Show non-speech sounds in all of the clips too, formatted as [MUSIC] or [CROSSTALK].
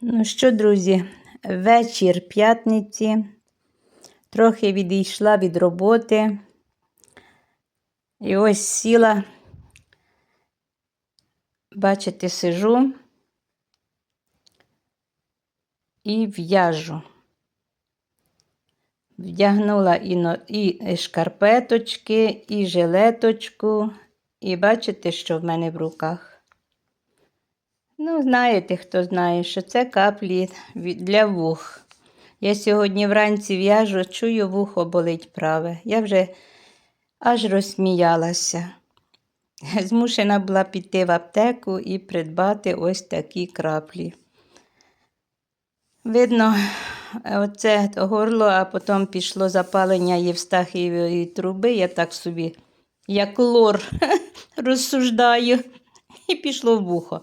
Ну що, друзі, вечір п'ятниці. Трохи відійшла від роботи. І ось сіла. Бачите, сижу і в'яжу. Вдягнула і, шкарпеточки, і жилеточку, і бачите, що в мене в руках. Ну, знаєте, хто знає, що це каплі для вух. Я сьогодні вранці в'яжу, чую, вухо болить праве. Я вже аж розсміялася. [LAUGHS] Змушена була піти в аптеку і придбати ось такі краплі. Видно, оце горло, а потім пішло запалення Євстахієвої труби. Я так собі, як лор, [LAUGHS] розсуждаю, і пішло в вухо.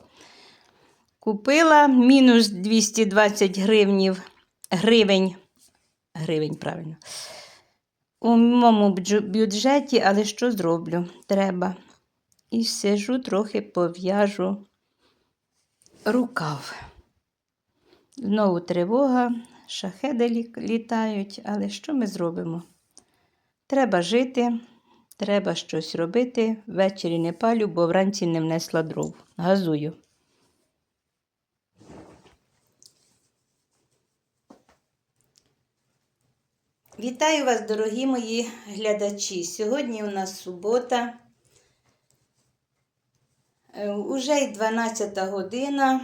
Купила мінус 220 гривнів, гривень, гривень, правильно, у моєму бюджеті, але що зроблю? Треба. І сижу, трохи пов'яжу рукав. Знову тривога, шахеди літають, але що ми зробимо? Треба жити, треба щось робити. Ввечері не палю, бо вранці не внесла дров. Газую. Вітаю вас, дорогі мої глядачі. Сьогодні у нас субота. Е, Уже й 12 година.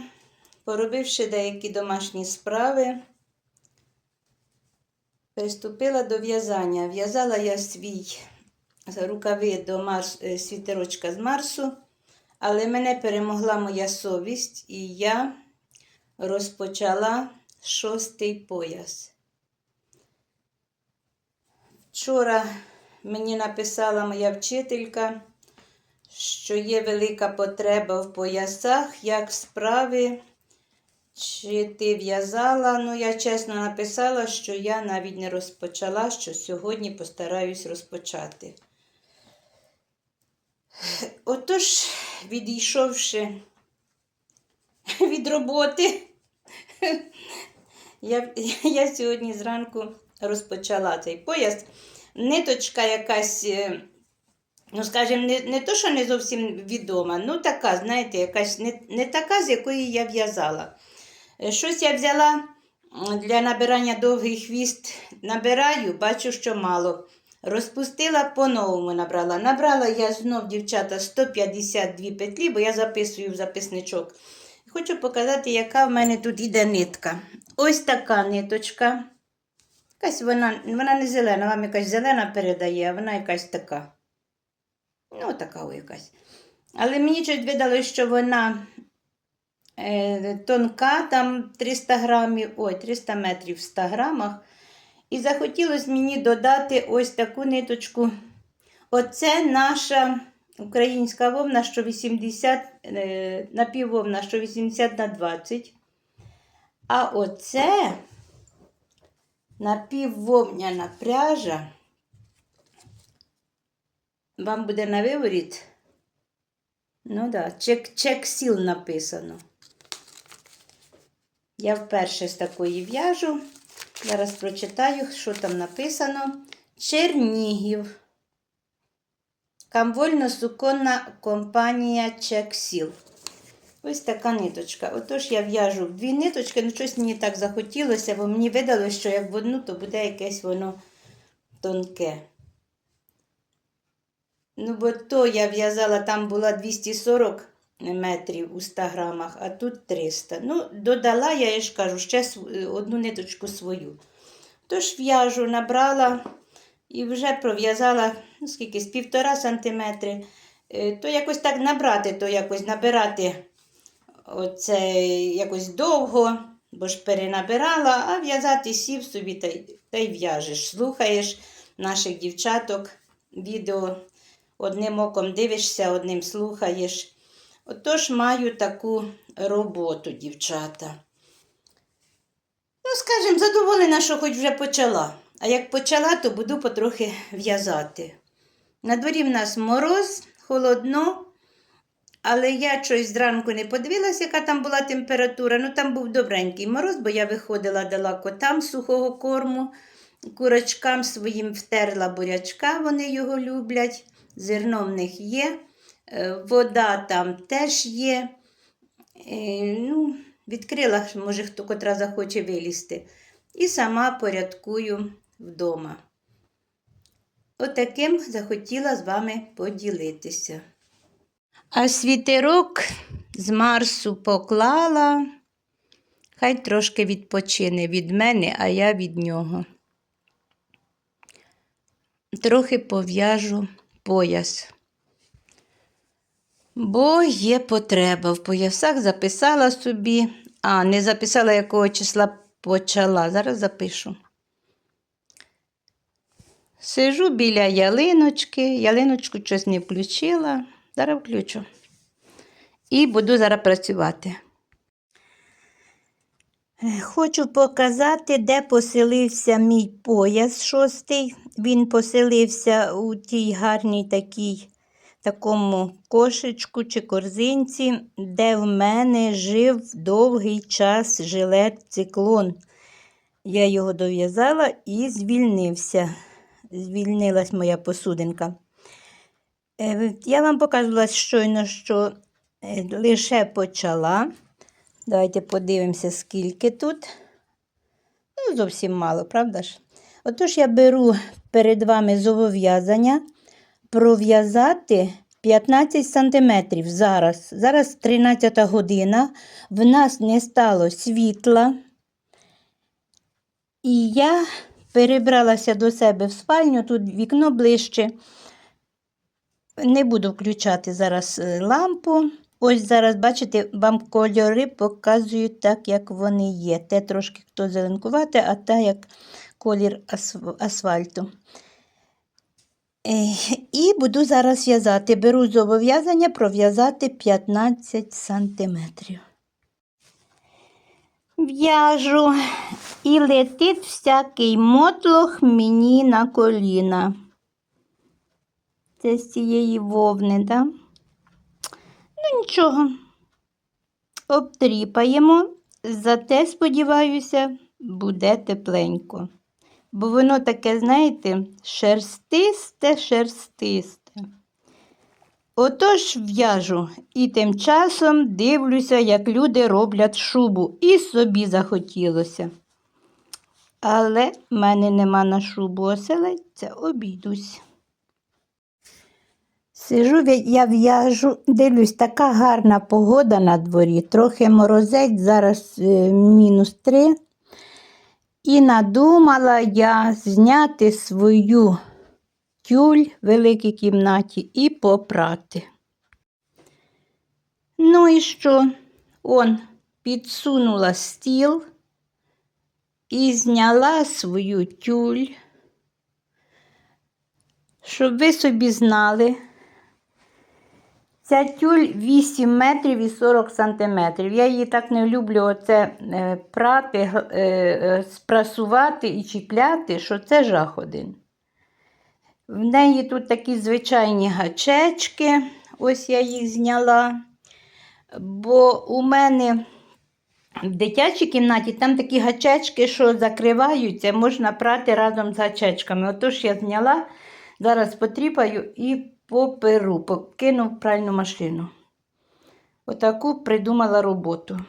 Поробивши деякі домашні справи, приступила до в'язання. В'язала я свій рукави до Марс, е, світерочка з Марсу, але мене перемогла моя совість, і я розпочала шостий пояс. Вчора мені написала моя вчителька, що є велика потреба в поясах, як справи, чи ти в'язала. Ну, я чесно написала, що я навіть не розпочала, що сьогодні постараюсь розпочати. Отож, відійшовши від роботи, я, я сьогодні зранку розпочала цей пояс. Ниточка якась, е, ну, скажімо, не, не то, що не зовсім відома, ну така, знаєте, якась не, не така, з якої я в'язала. Е, Щось я взяла для набирання довгий хвіст, набираю, бачу, що мало. Розпустила, по-новому набрала. Набрала я знов, дівчата, 152 петлі, бо я записую в записничок. Хочу показати, яка в мене тут іде нитка. Ось така ниточка. Якась вона, вона не зелена, вам якась зелена передає, а вона якась така. Ну, така якась. Але мені щось видалося, що вона е, тонка, там 300 грамів, ой, 300 метрів в 100 грамах. І захотілося мені додати ось таку ниточку. Оце наша українська вовна, що 80, е, напіввовна, що 80 на 20. А оце напіввовняна пряжа. Вам буде на виворіт. Ну да, чек, чек сіл написано. Я вперше з такої в'яжу. Зараз прочитаю, що там написано. Чернігів. Камвольно-суконна компанія Чексіл. Ось така ниточка. Отож я в'яжу дві ниточки, ну щось мені так захотілося, бо мені видалося, що як в одну, то буде якесь воно тонке. Ну, бо то я в'язала, там була 240 метрів у 100 грамах, а тут 300. Ну, додала, я я ж кажу, ще одну ниточку свою. Тож в'яжу, набрала і вже пров'язала ну, скільки, з півтора сантиметри. Е, То якось так набрати, то якось набирати оце якось довго, бо ж перенабирала, а в'язати сів собі та й, та й в'яжеш. Слухаєш наших дівчаток, відео одним оком дивишся, одним слухаєш. Отож маю таку роботу, дівчата. Ну, скажімо, задоволена, що хоч вже почала. А як почала, то буду потрохи в'язати. На дворі в нас мороз, холодно, Але я щось зранку не подивилася, яка там була температура. Ну там був добренький мороз, бо я виходила, дала котам сухого корму, курочкам своїм втерла бурячка, вони його люблять. Зерно в них є, е, вода там теж є. Е, Ну, відкрила, може, хто котра захоче вилізти. І сама порядкую вдома. Отаким захотіла з вами поділитися. А світерок з Марсу поклала. Хай трошки відпочине від мене, а я від нього. Трохи пов'яжу пояс. Бо є потреба. В поясах записала собі, а не записала, якого числа почала. Зараз запишу. Сижу біля ялиночки, ялиночку щось не включила. Зараз включу. І буду зараз працювати. Хочу показати, де поселився мій пояс шостий. Він поселився у тій гарній такій, такому кошечку чи корзинці, де в мене жив довгий час жилет циклон. Я його дов'язала і звільнився. Звільнилась моя посудинка. Е, Я вам показувала щойно, що е, лише почала. Давайте подивимося, скільки тут. Ну, зовсім мало, правда ж? Отож, я беру перед вами зобов'язання пров'язати 15 см зараз. Зараз 13 година. В нас не стало світла. І я перебралася до себе в спальню, тут вікно ближче. Не буду включати зараз е, лампу. Ось зараз, бачите, вам кольори показують так, як вони є. Те трошки хто зеленкувати, а те як колір асфальту. Е, І буду зараз в'язати. Беру зобов'язання пров'язати 15 сантиметрів. В'яжу і летить всякий мотлох мені на коліна. Це з цієї вовни? Да? Ну, нічого. Обтріпаємо, зате, сподіваюся, буде тепленько. Бо воно таке, знаєте, шерстисте, шерстисте. Отож в'яжу і тим часом дивлюся, як люди роблять шубу, і собі захотілося. Але в мене нема на шубу оселедця, обійдусь. Сижу, я в'яжу, дивлюсь, така гарна погода на дворі, трохи морозець, зараз е, мінус три. І надумала я зняти свою тюль в великій кімнаті і попрати. Ну і що? Он підсунула стіл і зняла свою тюль. Щоб ви собі знали, Ця тюль 8 метрів і 40 сантиметрів. Я її так не люблю оце е, прати, е, е, спрасувати і чіпляти, що це жах один. В неї тут такі звичайні гачечки, ось я їх зняла. Бо у мене в дитячій кімнаті там такі гачечки, що закриваються, можна прати разом з гачечками. Отож я зняла, зараз потріпаю і поперу, покину в пральну машину. Отаку придумала роботу.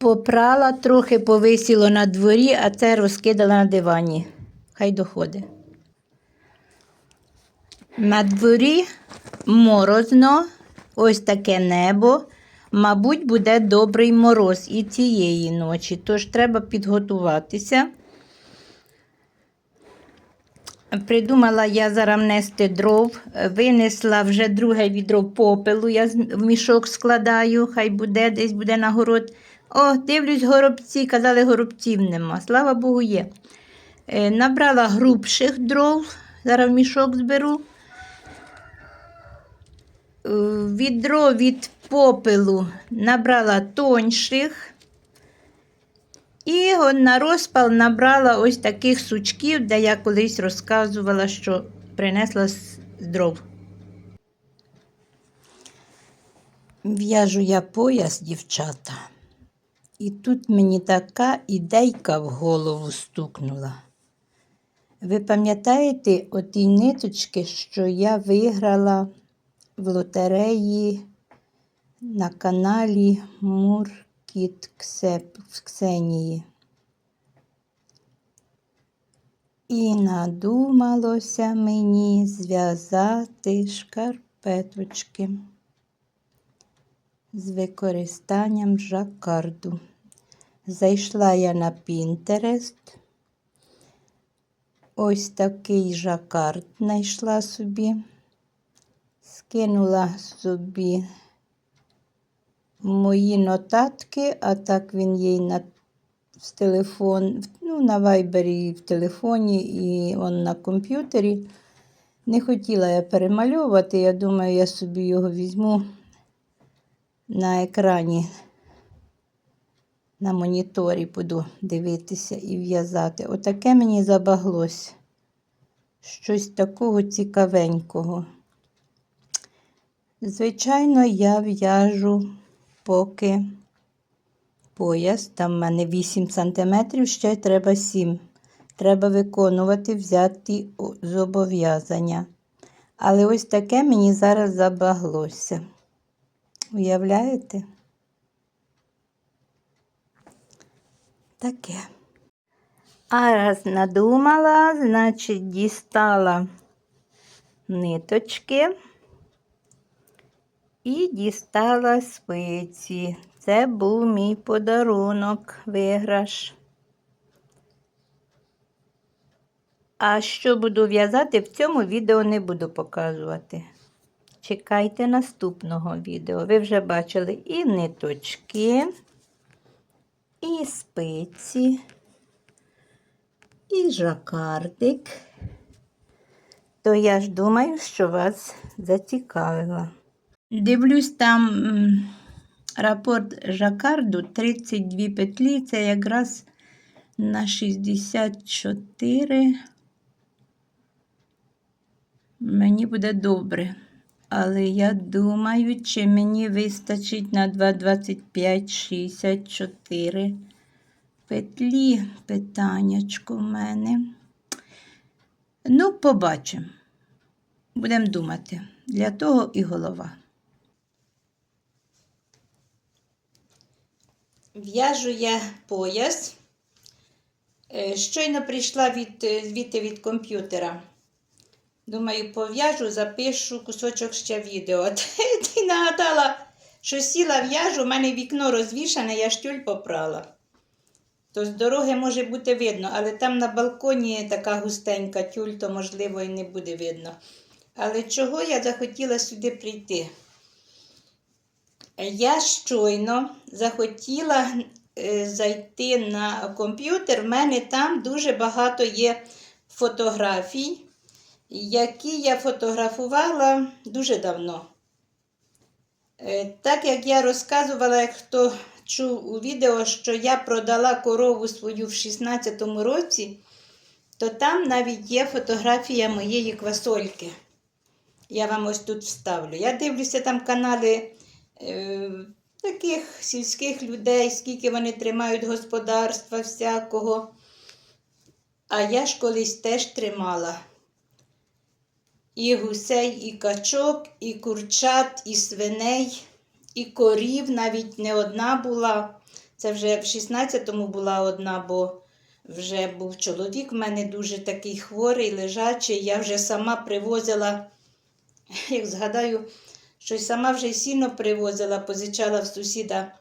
Попрала, трохи повисіло на дворі, а це розкидала на дивані. Хай доходить. На дворі морозно, ось таке небо. Мабуть, буде добрий мороз і цієї ночі, тож треба підготуватися. Придумала я зараз нести дров, винесла вже друге відро попелу, я в мішок складаю, хай буде, десь буде на город. О, дивлюсь, горобці, казали, горобців нема. Слава Богу, є. Е, набрала грубших дров, зараз в мішок зберу. Е, Відро від попелу набрала тонших. І на розпал набрала ось таких сучків, де я колись розказувала, що принесла з дров. В'яжу я пояс, дівчата. І тут мені така ідейка в голову стукнула. Ви пам'ятаєте оті ниточки, що я виграла в лотереї на каналі Муркіт Ксеп Ксенії? І надумалося мені зв'язати шкарпеточки з використанням жакарду. Зайшла я на Pinterest. Ось такий жакард знайшла собі, скинула собі мої нотатки, а так він їй на в телефон, ну, на вайбері в телефоні, і он на комп'ютері. Не хотіла я перемальовувати, я думаю, я собі його візьму на екрані, на моніторі буду дивитися і в'язати. Отаке мені забаглось. Щось такого цікавенького. Звичайно, я в'яжу поки пояс, там в мене 8 см, ще треба 7 Треба виконувати взяті зобов'язання. Але ось таке мені зараз забаглося. Уявляєте? Таке. А раз надумала, значить, дістала ниточки і дістала спиці. Це був мій подарунок, виграш. А що буду в'язати, в цьому відео не буду показувати. Чекайте наступного відео. Ви вже бачили і ниточки, і спиці, і жакардик. То я ж думаю, що вас зацікавило. Дивлюсь там рапорт жакарду 32 петлі, це якраз на 64. Мені буде добре. Але я думаю, чи мені вистачить на 2,25 64 петлі. Питаннячко в мене. Ну, побачимо. Будемо думати. Для того і голова. В'яжу я пояс. Е, Щойно прийшла від, е, звідти від комп'ютера. Думаю, пов'яжу, запишу кусочок ще відео. [LAUGHS] Ти, нагадала, що сіла в'яжу, у мене вікно розвішане, я штюль попрала. То з дороги може бути видно, але там на балконі така густенька тюль, то можливо і не буде видно. Але чого я захотіла сюди прийти? Я щойно захотіла е, зайти на комп'ютер. В мене там дуже багато є фотографій, які я фотографувала дуже давно. Е, Так як я розказувала, хто чув у відео, що я продала корову свою в 16-му році, то там навіть є фотографія моєї квасольки. Я вам ось тут вставлю. Я дивлюся там канали таких сільських людей, скільки вони тримають господарства всякого. А я ж колись теж тримала. І гусей, і качок, і курчат, і свиней, і корів навіть не одна була. Це вже в 16-му була одна, бо вже був чоловік в мене дуже такий хворий, лежачий. Я вже сама привозила, як згадаю, що й сама вже сіно привозила, позичала в сусіда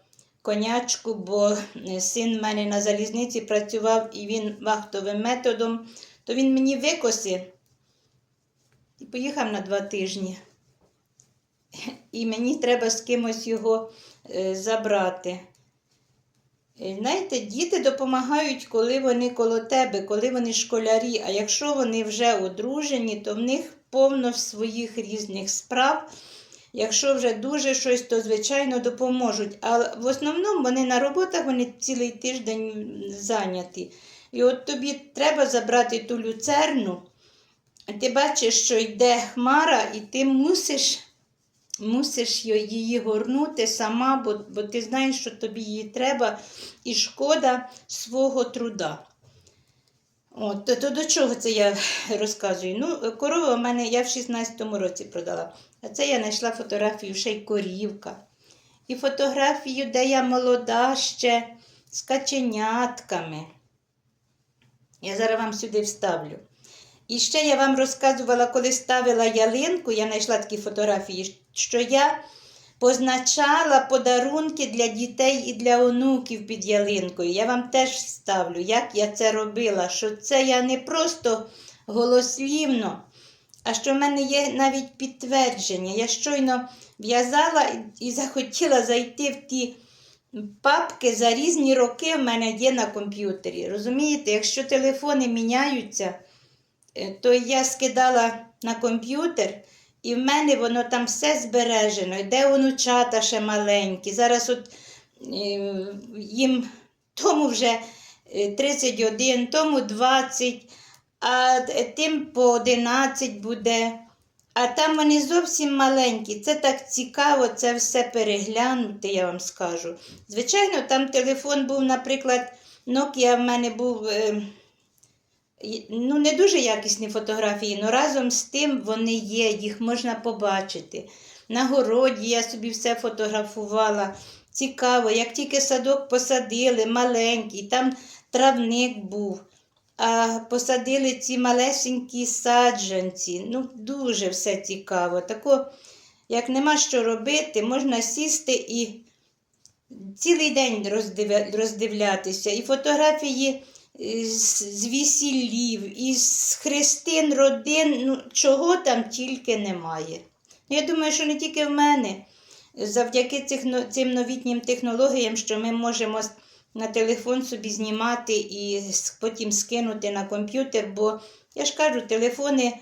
конячку, бо е, син в мене на залізниці працював і він вахтовим методом, то він мені викосив і поїхав на два тижні. І мені треба з кимось його е, забрати. Е, Знаєте, діти допомагають, коли вони коло тебе, коли вони школярі. А якщо вони вже одружені, то в них повно своїх різних справ. Якщо вже дуже щось, то звичайно допоможуть. А в основному вони на роботах вони цілий тиждень зайняті. І от тобі треба забрати ту люцерну. Ти бачиш, що йде хмара, і ти мусиш мусиш її горнути сама, бо, бо ти знаєш, що тобі її треба, і шкода свого труда. От, то, то до чого це я розказую? Ну, корова у мене я в 16-му році продала. А це я знайшла фотографію ще й корівка. І фотографію, де я молода ще з каченятками. Я зараз вам сюди вставлю. І ще я вам розказувала, коли ставила ялинку, я знайшла такі фотографії, що я позначала подарунки для дітей і для онуків під ялинкою. Я вам теж вставлю, як я це робила, що це я не просто голослівно, а що в мене є навіть підтвердження. Я щойно в'язала і- захотіла зайти в ті папки за різні роки в мене є на комп'ютері. Розумієте, якщо телефони міняються, е, то я скидала на комп'ютер, і в мене воно там все збережено. І Де онучата ще маленькі. Зараз от е, їм [LAUGHS] тому вже е, 31, тому 20, а тим по 11 буде. А там вони зовсім маленькі. Це так цікаво, це все переглянути, я вам скажу. Звичайно, там телефон був, наприклад, Nokia в мене був. е, Ну, не дуже якісні фотографії, але разом з тим вони є, їх можна побачити. На городі я собі все фотографувала. Цікаво, як тільки садок посадили, маленький, там травник був, а посадили ці малесенькі саджанці. Ну, дуже все цікаво. Тако, як нема що робити, можна сісти і цілий день роздивля- роздивлятися. І фотографії е, з, з весіллів, із хрестин, родин, ну, чого там тільки немає. Я думаю, що не тільки в мене. Завдяки цих, цим новітнім технологіям, що ми можемо на телефон собі знімати і потім скинути на комп'ютер, бо я ж кажу, телефони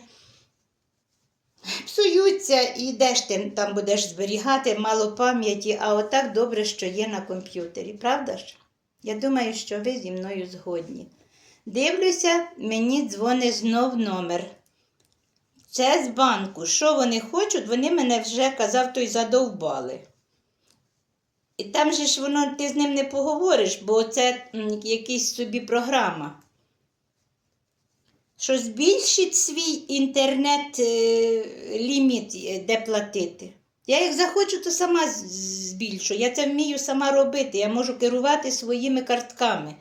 псуються, і де ж ти там будеш зберігати мало пам'яті, а отак добре, що є на комп'ютері, правда ж? Я думаю, що ви зі мною згодні. Дивлюся, мені дзвонить знов номер. Це з банку. Що вони хочуть, вони мене вже казав, той задовбали. І там же ж воно, ти з ним не поговориш, бо це м, якийсь собі програма. Що збільшить свій інтернет-ліміт, е, де платити. Я як захочу, то сама збільшу. Я це вмію сама робити. Я можу керувати своїми картками.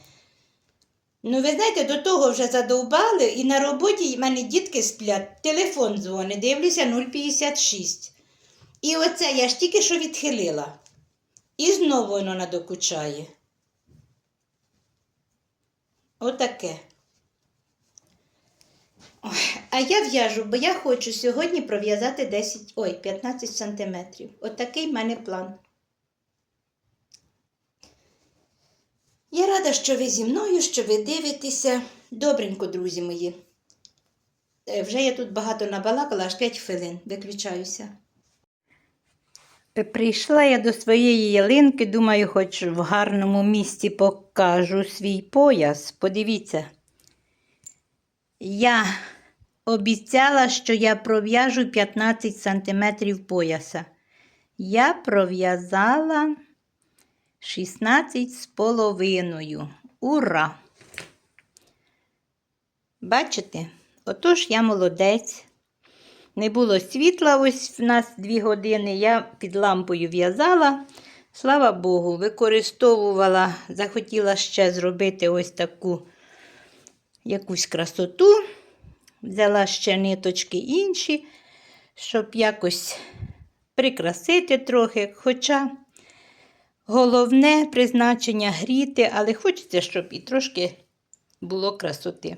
Ну, ви знаєте, до того вже задовбали, і на роботі в мене дітки сплять, телефон дзвонить, дивлюся 0,56. І оце я ж тільки що відхилила. І знову воно надокучає. Отаке. А я в'яжу, бо я хочу сьогодні пров'язати 10, ой, 15 сантиметрів. Отакий в мене план. Я рада, що ви зі мною, що ви дивитеся. Добренько, друзі мої. Е, Вже я тут багато набалакала, аж 5 хвилин. Виключаюся. Прийшла я до своєї ялинки, думаю, хоч в гарному місці покажу свій пояс. Подивіться. Я обіцяла, що я пров'яжу 15 сантиметрів пояса. Я пров'язала 16 з половиною. Ура! Бачите? Отож я молодець. Не було світла, ось в нас дві години. Я під лампою в'язала. Слава Богу, використовувала, захотіла ще зробити ось таку якусь красоту. Взяла ще ниточки інші, щоб якось прикрасити трохи. Хоча головне призначення гріти, але хочеться, щоб і трошки було красоти.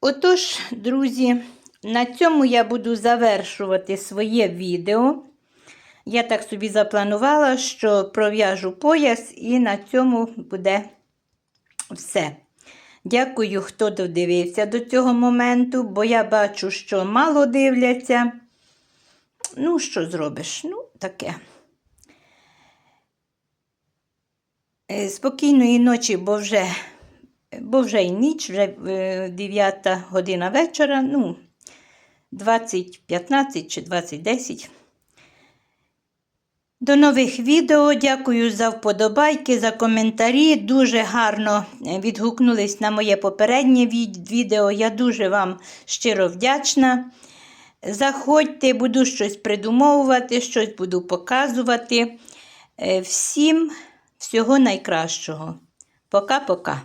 Отож, друзі, на цьому я буду завершувати своє відео. Я так собі запланувала, що пров'яжу пояс, і на цьому буде все. Дякую, хто додивився до цього моменту, бо я бачу, що мало дивляться. Ну, що зробиш? Ну, таке. Е, Спокійної ночі, бо вже, бо вже і ніч, вже 9 година вечора, ну, 20.15 чи 20.10. До нових відео. Дякую за вподобайки, за коментарі. Дуже гарно е, відгукнулись на моє попереднє відео. Я дуже вам щиро вдячна. Заходьте, буду щось придумовувати, щось буду показувати. Е, Всім всього найкращого. Пока-пока.